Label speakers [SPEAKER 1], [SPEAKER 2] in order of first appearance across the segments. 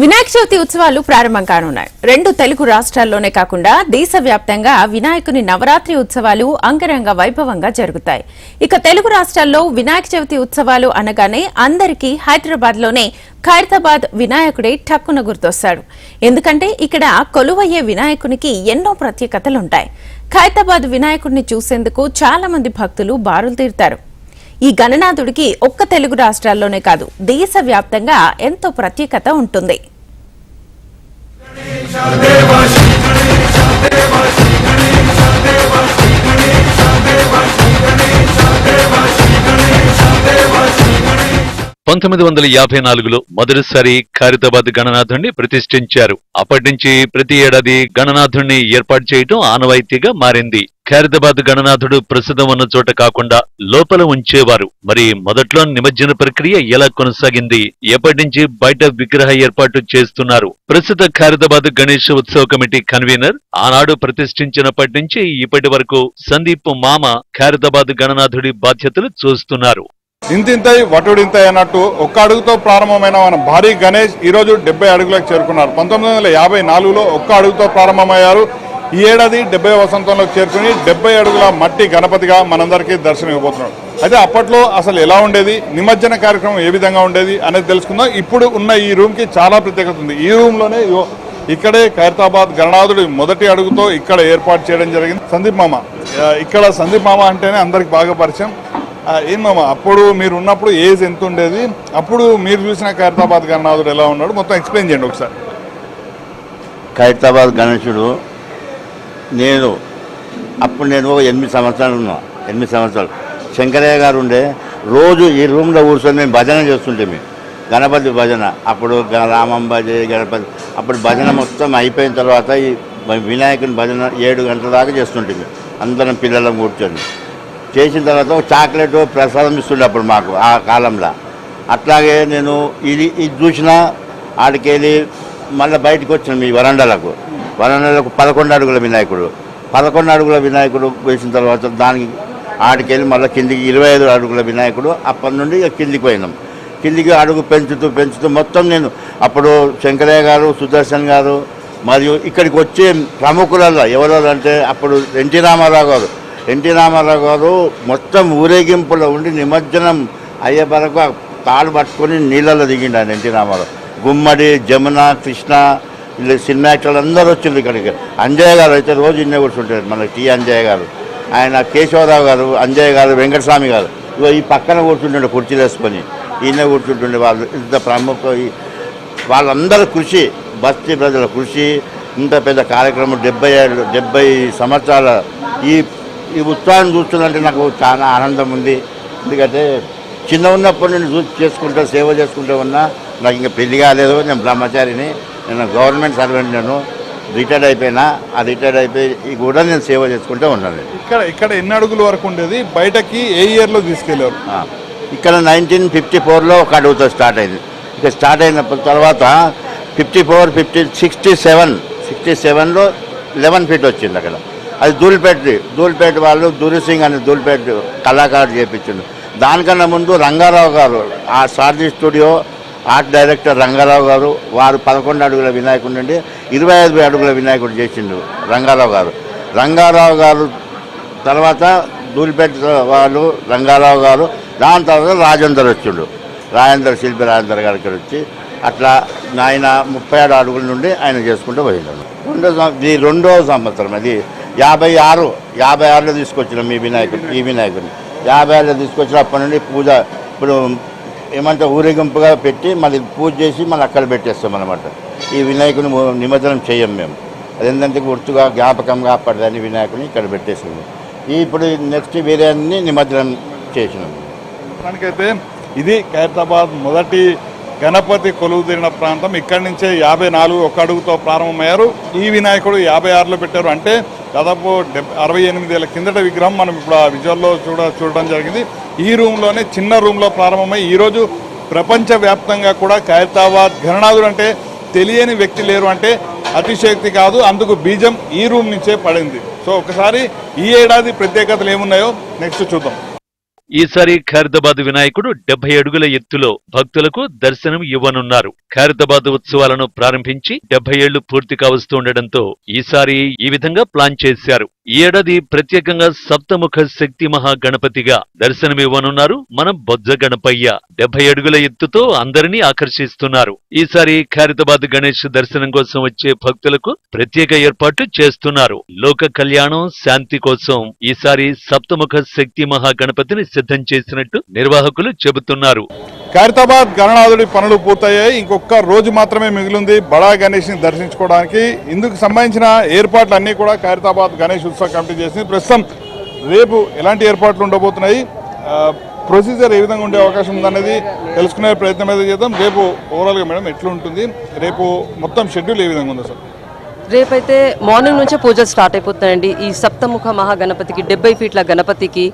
[SPEAKER 1] వినాయక చవితి ఉత్సవాలు ప్రారంభం కానున్నాయి. రెండు తెలుగు రాష్ట్రాల్లోనే కాకుండా దేశవ్యాప్తంగా వినాయకుని నవరాత్రి ఉత్సవాలు అంగరంగ వైభవంగా జరుగుతాయి. ఇక తెలుగు రాష్ట్రాల్లో వినాయక చవితి ఉత్సవాలు అనగానే అందరికీ హైదరాబాద్లోనే ఖైరతాబాద్ వినాయకుడే టక్కున గుర్తొస్తాడు. ఎందుకంటే ఇక్కడ కొలువయ్యే వినాయకునికి ఎన్నో ప్రత్యేకతలుంటాయి. ఖైరతాబాద్ వినాయకుడిని చూసేందుకు చాలా మంది భక్తులు బారులు తీరుతారు. ఈ గణనాథుడికి ఒక్క తెలుగు రాష్ట్రాల్లోనే కాదు దేశవ్యాప్తంగా ఎంతో ప్రత్యేకత ఉంటుంది.
[SPEAKER 2] Tchau, deu పంతొమ్మిది వందల యాభై నాలుగులో మొదటిసారి ఖారితాబాద్ గణనాథుణ్ణి ప్రతిష్ఠించారు. అప్పటి నుంచి ప్రతి ఏడాది గణనాథుణ్ణి ఏర్పాటు చేయడం ఆనవాయితీగా మారింది. ఖైరతాబాద్ గణనాథుడు ప్రస్తుతం ఉన్న చోట కాకుండా లోపల ఉంచేవారు. మరి మొదట్లో నిమజ్జన ప్రక్రియ ఎలా కొనసాగింది? ఎప్పటి నుంచి బయట విగ్రహ ఏర్పాటు చేస్తున్నారు? ప్రస్తుత ఖైరతాబాద్ గణేష్ ఉత్సవ కమిటీ కన్వీనర్ ఆనాడు ప్రతిష్ఠించినప్పటి నుంచి ఇప్పటి వరకు సందీప్ మామ ఖారితాబాద్ గణనాథుడి బాధ్యతలు చూస్తున్నారు.
[SPEAKER 3] ఇంతింతై వటుడింతై అన్నట్టు ఒక్క అడుగుతో ప్రారంభమైన మన భారీ గణేష్ ఈ రోజు డెబ్బై అడుగులకు చేరుకున్నారు. పంతొమ్మిది వందల యాభై నాలుగులో ఒక్క అడుగుతో ప్రారంభమయ్యారు. ఈ ఏడాది డెబ్బై వసంతంలోకి చేరుకుని డెబ్బై అడుగుల మట్టి గణపతిగా మనందరికీ దర్శనం ఇవ్వబోతున్నాడు అయితే అప్పట్లో అసలు ఎలా ఉండేది? నిమజ్జన కార్యక్రమం ఏ విధంగా ఉండేది అనేది తెలుసుకుందాం. ఇప్పుడు ఉన్న ఈ రూమ్కి చాలా ప్రత్యేకత ఉంది. ఈ రూమ్లోనే ఇక్కడే ఖైరతాబాద్ గణనాథుడి మొదటి అడుగుతో ఇక్కడ ఏర్పాటు చేయడం జరిగింది. సందీప్ మామ ఇక్కడ సందీప్ మామ అంటేనే అందరికి బాగా పరిచయం. ఏం మామ అప్పుడు మీరు ఉన్నప్పుడు ఏజ్ ఎంత ఉండేది? అప్పుడు మీరు చూసిన ఖైరతాబాద్ గణనాథుడు ఎలా ఉన్నాడు? మొత్తం ఎక్స్ప్లెయిన్ చేయండి ఒకసారి.
[SPEAKER 4] ఖైరతాబాద్ గణేశుడు నేను అప్పుడు నేను ఒక ఎనిమిది సంవత్సరాలు ఉన్నా ఎనిమిది సంవత్సరాలు. శంకరయ్య గారు ఉండే రోజు ఈ రూమ్లో కూర్చొని మేము భజన చేస్తుంటే మేము. గణపతి భజన అప్పుడు గ- రామంబ గణపతి అప్పుడు భజన మొత్తం అయిపోయిన తర్వాత ఈ వినాయకుని భజన ఏడు గంటల దాకా చేస్తుంటే మేము. అందరం పిల్లలం కూర్చొని. చేసిన తర్వాత చాక్లెట్ ప్రసాదం ఇస్తుండే అప్పుడు మాకు ఆ కాలంలో. అట్లాగే నేను ఇది ఇది చూసిన ఆడికెళ్ళి మళ్ళీ బయటకు వచ్చిన ఈ వరండాలకు. వరండాలకు పదకొండు అడుగుల వినాయకుడు. పదకొండు అడుగుల వినాయకుడు వేసిన తర్వాత దానికి ఆడికెళ్ళి మళ్ళీ కిందికి ఇరవై ఐదు అడుగుల వినాయకుడు అప్పటి నుండి కిందికి పోయినాం. కిందికి అడుగు పెంచుతూ పెంచుతూ మొత్తం నేను అప్పుడు శంకరయ్య గారు సుదర్శన్ గారు మరియు ఇక్కడికి వచ్చే ప్రముఖులలో ఎవరు అంటే అప్పుడు ఎన్టీ రామారావు గారు ఎన్టీ రామారావు గారు మొత్తం ఊరేగింపులో ఉండి నిమజ్జనం అయ్యే వరకు తాడు పట్టుకొని నీళ్ళలో దిగిండు ఆయన ఎన్టీ రామారావు. గుమ్మడి జమున కృష్ణ ఇలా సినిమా యాక్టర్లు అందరూ వచ్చిండ్రు ఇక్కడికి. అంజయ్య గారు అయితే రోజు ఇన్నే కూర్చుంటారు మన టీ అంజయ్య గారు. ఆయన కేశవరావు గారు అంజయ్య గారు వెంకటస్వామి గారు. ఇగో ఈ పక్కన కూర్చుంటుండే కుర్చీలు వేసుకొని ఈయన కూర్చుంటుండే వాళ్ళు. ఇంత ప్రముఖ వాళ్ళందరూ కృషి బస్తీ ప్రజల కృషి ఇంత పెద్ద కార్యక్రమం డెబ్బై ఏళ్ళు డెబ్బై సంవత్సరాల ఈ ఈ ఉత్సాహం చూస్తుందంటే నాకు చాలా ఆనందం ఉంది. ఎందుకంటే చిన్న ఉన్నప్పుడు నేను చూసి చేసుకుంటా సేవ చేసుకుంటూ ఉన్నా నాకు ఇంకా పెళ్ళి కాలేదు. నేను బ్రహ్మచారిని. నేను గవర్నమెంట్ సర్వెంట్ నేను. రిటైర్డ్ అయిపోయినా ఆ రిటైర్డ్ అయిపోయి కూడా నేను సేవ చేసుకుంటూ ఉన్నాను.
[SPEAKER 3] ఇక్కడ ఇక్కడ ఎన్ని అడుగుల వరకు ఉండేది? బయటకి ఏ ఇయర్లో తీసుకెళ్ళారు?
[SPEAKER 4] ఆ, ఇక్కడ నైన్టీన్ ఫిఫ్టీ ఫోర్లో ఒక అడుగుతో స్టార్ట్ అయింది. ఇక స్టార్ట్ అయినప్పుడు తర్వాత fifty four fifty sixty seven sixty సెవెన్లో లెవెన్ ఫీట్ వచ్చింది అక్కడ. అది ధూల్పేట ధూల్పేట వాళ్ళు దూరిసింగ్ అని ధూల్పేట కళాకారుడు చేపించిండు. దానికన్నా ముందు రంగారావు గారు ఆ Sarathi studio art director Ranga Rao garu వారు పదకొండు అడుగుల వినాయకుడు నుండి ఇరవై ఐదు అడుగుల వినాయకుడు చేసిండు రంగారావు గారు. రంగారావు గారు తర్వాత దూలిపేట వాళ్ళు రంగారావు గారు దాని తర్వాత రాజేందర్ వచ్చిండు. రాజేందర్ శిల్పి రాజేందర్ గారికి వచ్చి అట్లా ఆయన ముప్పై ఆరు అడుగుల నుండి ఆయన చేసుకుంటూ పోయినాడు రెండో ఈ ఇది రెండో సంవత్సరం అది యాభై ఆరు యాభై ఆరులో తీసుకొచ్చినాం ఈ వినాయకుడు ఈ వినాయకుడిని యాభై ఆరులో తీసుకొచ్చిన అప్పటి నుండి పూజ ఇప్పుడు ఏమంటే ఊరేగింపుగా పెట్టి మళ్ళీ పూజ చేసి మళ్ళీ అక్కడ పెట్టేస్తాం అనమాట ఈ వినాయకుని నిమజ్జనం చేయం మేము. అదేంటంటే గుర్తుగా జ్ఞాపకంగా పడదని వినాయకుని ఇక్కడ పెట్టేసింది ఇప్పుడు నెక్స్ట్ వీర్యాన్ని నిమజ్జనం చేసినాం.
[SPEAKER 3] అయితే ఇది ఖైరతాబాద్ మొదటి గణపతి కొలువు తీరిన ప్రాంతం. ఇక్కడి నుంచే యాభై నాలుగు ఒక అడుగుతో ప్రారంభమయ్యారు. ఈ వినాయకుడు యాభై ఆరులో పెట్టారు. అంటే దాదాపు డెబ్ అరవై ఎనిమిది ఏళ్ళ కిందట విగ్రహం మనం ఇప్పుడు ఆ విజువల్లో చూడ చూడడం జరిగింది. ఈ రూమ్లోనే చిన్న రూమ్లో ప్రారంభమై ఈరోజు ప్రపంచవ్యాప్తంగా కూడా ఖైరతాబాద్ గణనాథుడు అంటే తెలియని వ్యక్తి లేరు అంటే అతిశక్తి కాదు. అందుకు బీజం ఈ రూమ్ నుంచే పడింది. సో ఒకసారి ఈ ఏడాది ప్రత్యేకతలు ఏమున్నాయో నెక్స్ట్ చూద్దాం.
[SPEAKER 2] ఈసారి ఖైరతాబాద్ వినాయకుడు డెబ్బై అడుగుల ఎత్తులో భక్తులకు దర్శనం ఇవ్వనున్నారు. ఖైరతాబాద్ ఉత్సవాలను ప్రారంభించి డెబ్బై ఏళ్ళు పూర్తి కావస్తుండటంతో ఈసారి ఈ విధంగా ప్లాన్ చేశారు. ఈ ఏడాది ప్రత్యేకంగా సప్తముఖ శక్తి మహాగణపతిగా దర్శనమివ్వనున్నారు మన బొజ్జ గణపయ్య. డెబ్బై అడుగుల ఎత్తుతో అందరినీ ఆకర్షిస్తున్నారు. ఈసారి ఖారితాబాద్ గణేష్ దర్శనం కోసం వచ్చే భక్తులకు ప్రత్యేక ఏర్పాట్లు చేస్తున్నారు. లోక కళ్యాణం శాంతి కోసం ఈసారి సప్తముఖ శక్తి మహాగణపతిని సిద్ధం చేసినట్టు నిర్వాహకులు చెబుతున్నారు.
[SPEAKER 3] ఖైరతాబాద్ గణనాథుడి పనులు పూర్తయ్యాయి. ఇంకొక రోజు మాత్రమే మిగిలింది బడా గణేష్ని దర్శించుకోవడానికి. ఇందుకు సంబంధించిన ఏర్పాట్లు అన్ని కూడా ఖైరతాబాద్ గణేష్ ఉత్సవ కమిటీ చేసింది. ప్రస్తుతం రేపు ఎలాంటి ఏర్పాట్లు ఉండబోతున్నాయి? ప్రొసీజర్ ఏ విధంగా ఉండే అవకాశం ఉందనేది తెలుసుకునే ప్రయత్నం అయితే చేద్దాం. రేపు ఓవరాల్గా మేడం ఎట్లా ఉంటుంది రేపు మొత్తం షెడ్యూల్ ఏ విధంగా ఉందో సార్?
[SPEAKER 5] రేపైతే మార్నింగ్ నుంచే పూజలు స్టార్ట్ అయిపోతున్నాయండి. ఈ సప్తముఖ మహాగణపతికి డెబ్బై ఫీట్ల గణపతికి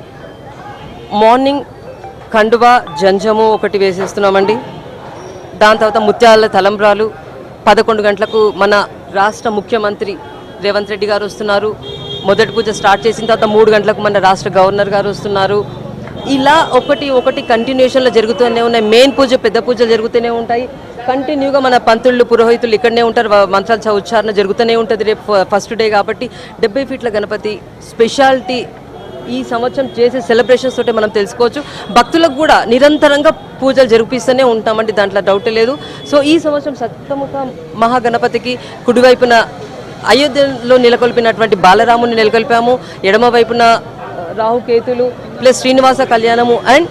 [SPEAKER 5] మార్నింగ్ కండువా జంజము ఒకటి వేసేస్తున్నామండి. దాని తర్వాత ముత్యాల తలంబ్రాలు. పదకొండు గంటలకు మన రాష్ట్ర ముఖ్యమంత్రి రేవంత్ రెడ్డి గారు వస్తున్నారు. మొదటి పూజ స్టార్ట్ చేసిన తర్వాత మూడు గంటలకు మన రాష్ట్ర గవర్నర్ గారు వస్తున్నారు. ఇలా ఒకటి ఒకటి కంటిన్యూషన్లో జరుగుతూనే ఉన్నాయి. మెయిన్ పూజ పెద్ద పూజలు జరుగుతూనే ఉంటాయి. కంటిన్యూగా మన పంతుళ్ళు పురోహితులు ఇక్కడనే ఉంటారు. మంత్రాల ఉచ్చారణ జరుగుతూనే ఉంటుంది రేపు ఫస్ట్ డే కాబట్టి డెబ్బై ఫీట్ల గణపతి స్పెషాలిటీ ఈ సంవత్సరం చేసే సెలబ్రేషన్స్ తోటే మనం తెలుసుకోవచ్చు. భక్తులకు కూడా నిరంతరంగా పూజలు జరిపిస్తూనే ఉంటామండి. దాంట్లో డౌట్ లేదు. సో ఈ సంవత్సరం సప్తముఖ మహాగణపతికి కుడివైపున అయోధ్యలో నెలకొల్పినటువంటి బాలరాముని నెలకొల్పాము ఎడమ వైపున రాహుకేతులు ప్లస్ శ్రీనివాస కళ్యాణము అండ్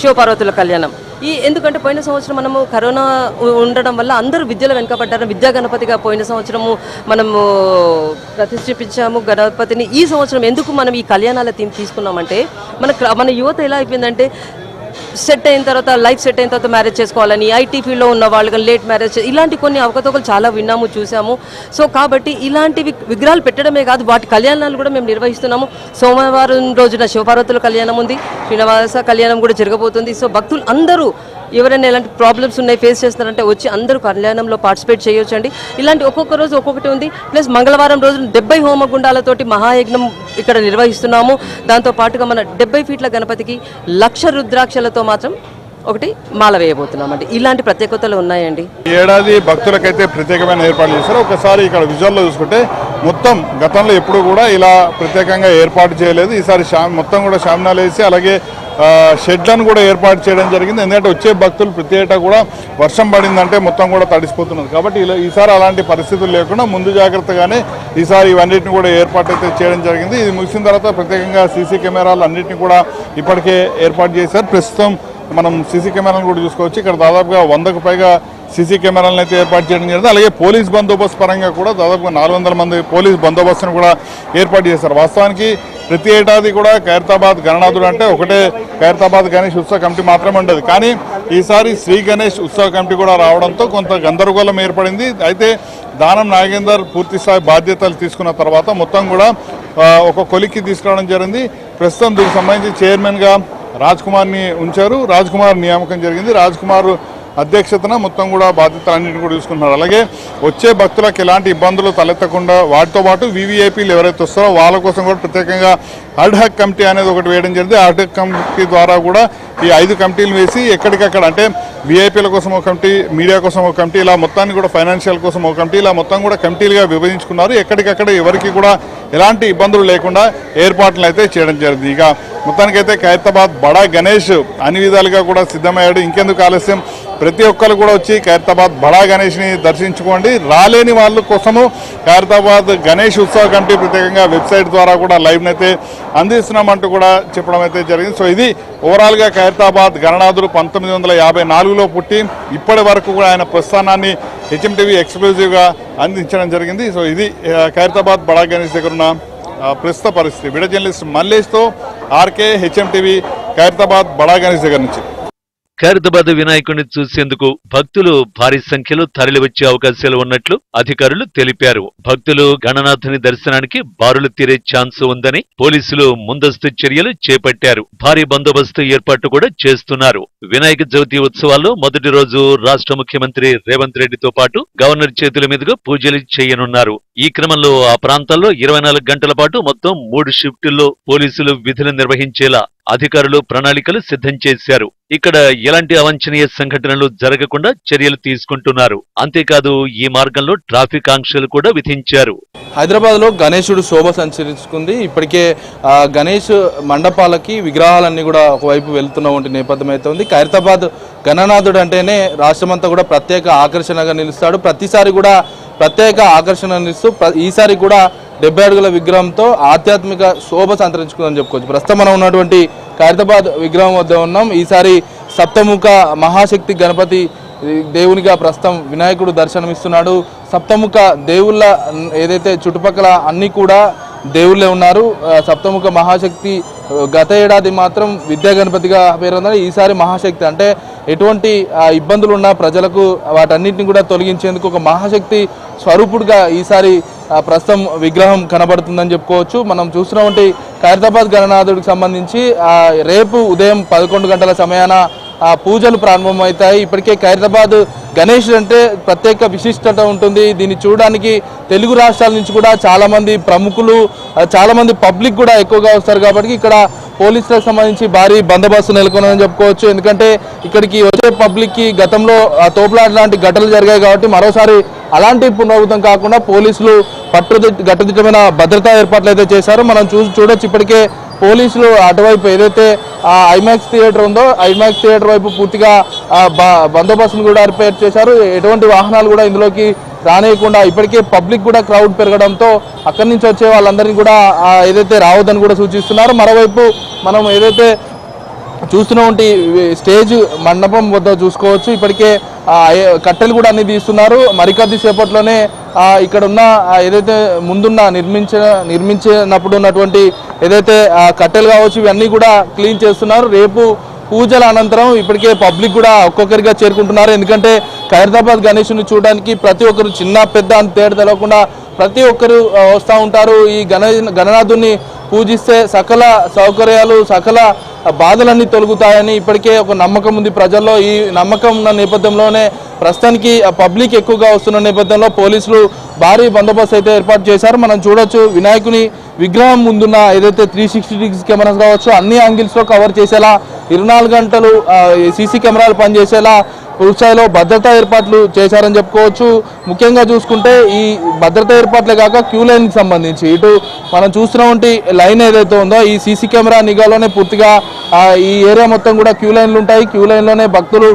[SPEAKER 5] శివపార్వతుల కళ్యాణం. ఈ ఎందుకంటే పోయిన సంవత్సరం మనము కరోనా ఉండడం వల్ల అందరూ విద్యలో వెనుకబడ్డారు. విద్యా గణపతిగా పోయిన సంవత్సరము మనము ప్రతిష్ఠించాము గణపతిని. ఈ సంవత్సరం ఎందుకు మనం ఈ కళ్యాణాల థీమ్ తీసుకున్నామంటే మన క్ర- మన యువత ఎలా అయిపోయిందంటే సెట్ అయిన తర్వాత లైఫ్ సెట్ అయిన తర్వాత మ్యారేజ్ చేసుకోవాలని ఐటీ ఫీల్డ్లో ఉన్న వాళ్ళు కానీ లేట్ మ్యారేజ్ ఇలాంటి కొన్ని అవకతవకలు చాలా విన్నాము చూసాము. సో కాబట్టి ఇలాంటివి విగ్రహాలు పెట్టడమే కాదు వాటి కళ్యాణాలు కూడా మేము నిర్వహిస్తున్నాము. సోమవారం రోజున శివపార్వతుల కళ్యాణం ఉంది శ్రీనివాస కళ్యాణం కూడా జరగబోతుంది. సో భక్తులు అందరూ ఎవరైనా ఎలాంటి ప్రాబ్లమ్స్ ఉన్నాయి ఫేస్ చేస్తున్నారంటే వచ్చి అందరూ కళ్యాణంలో పార్టిసిపేట్ చేయొచ్చు అండి ఇలాంటి ఒక్కొక్క రోజు ఒక్కొక్కటి ఉంది. ప్లస్ మంగళవారం రోజు డెబ్బై హోమగుండాలతోటి మహాయజ్ఞం ఇక్కడ నిర్వహిస్తున్నాము. దాంతో పాటుగా మన డెబ్బై ఫీట్ల గణపతికి లక్ష రుద్రాక్షలతో మాత్రం ఒకటి మాల వేయబోతున్నామండి. ఇలాంటి ప్రత్యేకతలు ఉన్నాయండి?
[SPEAKER 3] ఏడాది భక్తులకైతే ప్రత్యేకమైన ఏర్పాట్లు చేశారు. ఒకసారి ఇక్కడ విజువల్లో చూసుకుంటే మొత్తం గతంలో ఎప్పుడు కూడా ఇలా ప్రత్యేకంగా ఏర్పాటు చేయలేదు. ఈసారి మొత్తం కూడా షామినాలు వేసి అలాగే షెడ్లను కూడా ఏర్పాటు చేయడం జరిగింది. ఎందుకంటే వచ్చే భక్తులు ప్రతి ఏటా కూడా వర్షం పడిందంటే మొత్తం కూడా తడిసిపోతున్నది. కాబట్టి ఇలా ఈసారి అలాంటి పరిస్థితులు లేకుండా ముందు జాగ్రత్తగానే ఈసారి ఇవన్నిటిని కూడా ఏర్పాటు అయితే చేయడం జరిగింది. ఇది ముగిసిన తర్వాత ప్రత్యేకంగా సీసీ కెమెరాలు అన్నింటినీ కూడా ఇప్పటికే ఏర్పాటు చేశారు. ప్రస్తుతం మనం సీసీ కెమెరాలను కూడా చూసుకోవచ్చు. ఇక్కడ దాదాపుగా వందకు పైగా సీసీ కెమెరాలను అయితే ఏర్పాటు చేయడం జరిగింది. అలాగే పోలీస్ బందోబస్తు పరంగా కూడా దాదాపుగా నాలుగు వందల మంది పోలీస్ బందోబస్తును కూడా ఏర్పాటు చేశారు. వాస్తవానికి ప్రతి ఏడాది కూడా ఖైరతాబాద్ గణనాథుడు అంటే ఒకటే ఖైరతాబాద్ గణేష్ ఉత్సవ కమిటీ మాత్రమే ఉండదు. కానీ ఈసారి శ్రీ గణేష్ ఉత్సవ కమిటీ కూడా రావడంతో కొంత గందరగోళం ఏర్పడింది. అయితే దానం నాగేందర్ పూర్తిస్థాయి బాధ్యతలు తీసుకున్న తర్వాత మొత్తం కూడా ఒక కొలిక్కి తీసుకురావడం జరిగింది. ప్రస్తుతం దీనికి సంబంధించి చైర్మన్గా రాజ్ కుమార్ని ఉంచారు. రాజ్ కుమార్ నియామకం జరిగింది. రాజ్ కుమార్ అధ్యక్షతన మొత్తం కూడా బాధ్యతలు అన్నింటిని కూడా చూసుకుంటున్నారు అలాగే వచ్చే భక్తులకు ఎలాంటి ఇబ్బందులు తలెత్తకుండా వాటితో పాటు వీవీఐపీలు ఎవరైతే వస్తారో వాళ్ళ కోసం కూడా ప్రత్యేకంగా అడ్హక్ కమిటీ అనేది ఒకటి వేయడం జరిగింది. అడ్హక్ కమిటీ ద్వారా కూడా ఈ ఐదు కమిటీలు వేసి ఎక్కడికక్కడ అంటే వీఐపీల కోసం ఒక కమిటీ మీడియా కోసం ఒక కమిటీ ఇలా మొత్తాన్ని కూడా ఫైనాన్షియల్ కోసం ఒక కమిటీ ఇలా మొత్తం కూడా కమిటీలుగా విభజించుకున్నారు. ఎక్కడికక్కడ ఎవరికి కూడా ఎలాంటి ఇబ్బందులు లేకుండా ఏర్పాట్లు అయితే చేయడం జరిగింది. ఇక మొత్తానికైతే ఖైరతాబాద్ బడా గణేష్ అన్ని విధాలుగా కూడా సిద్ధమయ్యాడు. ఇంకెందుకు ఆలస్యం? ప్రతి ఒక్కరు కూడా వచ్చి ఖైరతాబాద్ బడా గణేష్ని దర్శించుకోండి. రాలేని వాళ్ళ కోసము ఖైరతాబాద్ గణేష్ ఉత్సవ కమిటీ ప్రత్యేకంగా వెబ్సైట్ ద్వారా కూడా లైవ్ని అయితే అందిస్తున్నామంటూ కూడా చెప్పడం అయితే జరిగింది. సో ఇది ఓవరాల్గా ఖైరతాబాద్ గణనాథుడు పంతొమ్మిది వందల యాభై నాలుగులో పుట్టి ఇప్పటి వరకు కూడా ఆయన ప్రస్థానాన్ని హెచ్ఎంటీవీ ఎక్స్క్లూజివ్గా అందించడం జరిగింది. సో ఇది ఖైరతాబాద్ బడా గణేష్ దగ్గర ఉన్న ప్రస్తుత పరిస్థితి. విడ జర్నలిస్ట్ మల్లేష్తో ఆర్కే హెచ్ఎంటీవీ ఖైరతాబాద్ బడా గణేష్ దగ్గర నుంచి.
[SPEAKER 2] ఖైరతాబాద్ వినాయకుడిని చూసేందుకు భక్తులు భారీ సంఖ్యలో తరలివచ్చే అవకాశాలు ఉన్నట్లు అధికారులు తెలిపారు. భక్తులు గణనాథుని దర్శనానికి బారులు తీరే ఛాన్స్ ఉందని పోలీసులు ముందస్తు చర్యలు చేపట్టారు. భారీ బందోబస్తు ఏర్పాటు కూడా చేస్తున్నారు. వినాయక చవితి ఉత్సవాల్లో మొదటి రోజు రాష్ట్ర ముఖ్యమంత్రి రేవంత్ రెడ్డితో పాటు గవర్నర్ చేతుల మీదుగా పూజలు చేయనున్నారు. ఈ క్రమంలో ఆ ప్రాంతాల్లో ఇరవై నాలుగు గంటల పాటు మొత్తం మూడు షిఫ్టుల్లో పోలీసులు విధులు నిర్వహించేలా అధికారులు ప్రణాళికలు సిద్ధం చేశారు. ఇక్కడ ఎలాంటి అవాంఛనీయ సంఘటనలు జరగకుండా చర్యలు తీసుకుంటున్నారు. అంతేకాదు ఈ మార్గంలో ట్రాఫిక్ ఆంక్షలు కూడా విధించారు.
[SPEAKER 6] హైదరాబాద్లో గణేశుడు శోభ సంచరించుకుంది. ఇప్పటికే గణేష్ మండపాలకి విగ్రహాలన్నీ కూడా ఒకవైపు వెళ్తున్న వంటి నేపథ్యం అయితే ఉంది. ఖైరతాబాద్ గణనాథుడు అంటేనే రాష్ట్రమంతా కూడా ప్రత్యేక ఆకర్షణగా నిలుస్తాడు. ప్రతిసారి కూడా ప్రత్యేక ఆకర్షణ అందిస్తూ ప్ర- ఈసారి కూడా డెబ్బై అడుగుల విగ్రహంతో ఆధ్యాత్మిక శోభ సంతరించుకుందని చెప్పుకోవచ్చు. ప్రస్తుతం మనం ఉన్నటువంటి ఖైరతాబాద్ విగ్రహం వద్ద ఉన్నాం. ఈసారి సప్తముఖ మహాశక్తి గణపతి దేవునిగా ప్రస్తుతం వినాయకుడు దర్శనమిస్తున్నాడు. సప్తముఖ దేవుళ్ళ ఏదైతే చుట్టుపక్కల అన్నీ కూడా దేవుళ్ళే ఉన్నారు. సప్తముఖ మహాశక్తి గత ఏడాది మాత్రం విద్యా గణపతిగా పేరొందని ఈసారి మహాశక్తి అంటే ఎటువంటి ఆ, ఇబ్బందులు ఉన్న ప్రజలకు వాటన్నిటిని కూడా తొలగించేందుకు ఒక మహాశక్తి స్వరూపుడుగా ఈసారి ప్రస్తుతం విగ్రహం కనబడుతుందని చెప్పుకోవచ్చు. మనం చూస్తున్నటువంటి ఖైరతాబాద్ గణనాథుడికి సంబంధించి ఆ, రేపు ఉదయం పదకొండు గంటల సమయాన పూజలు ప్రారంభమవుతాయి. ఇప్పటికే ఖైరతాబాద్ గణేష్ అంటే ప్రత్యేక విశిష్టత ఉంటుంది. దీన్ని చూడడానికి తెలుగు రాష్ట్రాల నుంచి కూడా చాలామంది ప్రముఖులు చాలామంది పబ్లిక్ కూడా ఎక్కువగా వస్తారు కాబట్టి ఇక్కడ పోలీసులకు సంబంధించి భారీ బందోబస్తు నెలకొన్నదని చెప్పుకోవచ్చు. ఎందుకంటే ఇక్కడికి వచ్చే పబ్లిక్కి గతంలో తోపులాట లాంటి ఘటనలు జరిగాయి కాబట్టి మరోసారి అలాంటి పునరావృతం కాకుండా పోలీసులు పట్టుదిట్ట గట్టుదిట్టమైన భద్రతా ఏర్పాట్లు అయితే చేశారు. మనం చూ చూడొచ్చు. ఇప్పటికే పోలీసులు అటువైపు ఏదైతే ఐమాక్స్ థియేటర్ ఉందో ఐమాక్స్ థియేటర్ వైపు పూర్తిగా బందోబస్తును కూడా ఏర్పాటు చేశారు. ఎటువంటి వాహనాలు కూడా ఇందులోకి రానియకుండా ఇప్పటికే పబ్లిక్ కూడా క్రౌడ్ పెరగడంతో అక్కడి నుంచి వచ్చే వాళ్ళందరినీ కూడా ఏదైతే రావద్దని కూడా సూచిస్తున్నారు. మరోవైపు మనం ఏదైతే చూస్తున్నటువంటి స్టేజ్ మండపం వద్ద చూసుకోవచ్చు. ఇప్పటికే కట్టెలు కూడా అన్ని తీస్తున్నారు. మరికొద్ది సేపట్లోనే ఇక్కడ ఉన్న ఏదైతే ముందున్న నిర్మించ నిర్మించినప్పుడు ఉన్నటువంటి ఏదైతే కట్టెలు కావచ్చు ఇవన్నీ కూడా క్లీన్ చేస్తున్నారు. రేపు పూజల అనంతరం ఇప్పటికే పబ్లిక్ కూడా ఒక్కొక్కరిగా చేరుకుంటున్నారు. ఎందుకంటే ఖైరతాబాద్ గణేషుని చూడడానికి ప్రతి ఒక్కరు చిన్న పెద్ద అని తేడా తెలవకుండా ప్రతి ఒక్కరు వస్తూ ఉంటారు. ఈ గణ గణనాథుని పూజిస్తే సకల సౌకర్యాలు సకల బాధలన్నీ తొలగుతాయని ఇప్పటికే ఒక నమ్మకం ఉంది ప్రజల్లో. ఈ నమ్మకం ఉన్న నేపథ్యంలోనే ప్రస్తుతానికి పబ్లిక్ ఎక్కువగా వస్తున్న నేపథ్యంలో పోలీసులు భారీ బందోబస్తు అయితే ఏర్పాటు చేశారు. మనం చూడొచ్చు వినాయకుని విగ్రహం ముందున్న ఏదైతే త్రీ సిక్స్టీ డిగ్రీస్ కెమెరాస్ కావచ్చు అన్ని యాంగిల్స్లో కవర్ చేసేలా ఇరవై గంటలు సీసీ కెమెరాలు పనిచేసేలా పూర్తిస్థాయిలో భద్రతా ఏర్పాట్లు చేశారని చెప్పుకోవచ్చు. ముఖ్యంగా చూసుకుంటే ఈ భద్రతా ఏర్పాట్లే కాక క్యూ లైన్కి సంబంధించి ఇటు మనం చూస్తున్నటువంటి లైన్ ఏదైతే ఉందో ఈ సీసీ కెమెరా నిఘాలోనే పూర్తిగా ఈ ఏరియా మొత్తం కూడా క్యూ లైన్లు ఉంటాయి. క్యూ లైన్లోనే భక్తులు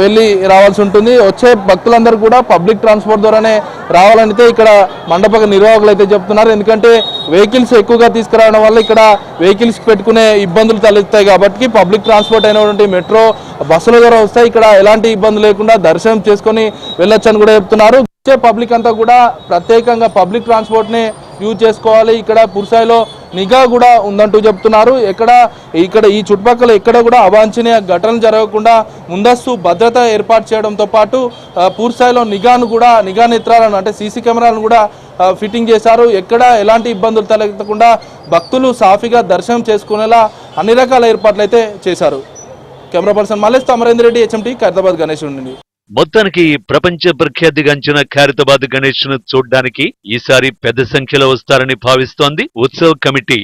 [SPEAKER 6] వెళ్ళి రావాల్సి ఉంటుంది. వచ్చే భక్తులందరూ కూడా పబ్లిక్ ట్రాన్స్పోర్ట్ ద్వారానే రావాలంటే ఇక్కడ మండపక నిర్వాహకులు అయితే చెప్తున్నారు. ఎందుకంటే వెహికల్స్ ఎక్కువగా తీసుకురావడం వల్ల ఇక్కడ వెహికల్స్ పెట్టుకునే ఇబ్బందులు తలెత్తాయి కాబట్టి పబ్లిక్ ట్రాన్స్పోర్ట్ అయినటువంటి మెట్రో బస్సుల ద్వారా వస్తాయి. ఇక్కడ ఎలాంటి ఇబ్బంది లేకుండా దర్శనం చేసుకొని వెళ్ళొచ్చని కూడా చెప్తున్నారు. వచ్చే పబ్లిక్ అంతా కూడా ప్రత్యేకంగా పబ్లిక్ ట్రాన్స్పోర్ట్ని యూజ్ చేసుకోవాలి. ఇక్కడ పురుసాయిలో నిఘా కూడా ఉందంటూ చెప్తున్నారు. ఎక్కడ ఇక్కడ ఈ చుట్టుపక్కల ఎక్కడ కూడా అవాంఛనీయ ఘటనలు జరగకుండా ముందస్తు భద్రత ఏర్పాటు చేయడంతో పాటు పూర్స్థాయిలో నిఘాను కూడా నిఘా నేత్రాలను అంటే సీసీ కెమెరాలను కూడా ఫిట్టింగ్ చేశారు. ఎక్కడ ఎలాంటి ఇబ్బందులు తలెత్తకుండా భక్తులు సాఫీగా దర్శనం చేసుకునేలా అన్ని రకాల ఏర్పాట్లు అయితే చేశారు. కెమెరా పర్సన్ మల్లేష్ అమరేందర్ రెడ్డి హెచ్ఎంటీ ఖైరతాబాద్ గణేష్ నుండి.
[SPEAKER 2] మొత్తానికి ప్రపంచ ప్రఖ్యాతిగాంచిన ఖైరతాబాద్ గణేష్ను చూడ్డానికి ఈసారి పెద్ద సంఖ్యలో వస్తారని భావిస్తోంది ఉత్సవ్ కమిటీ.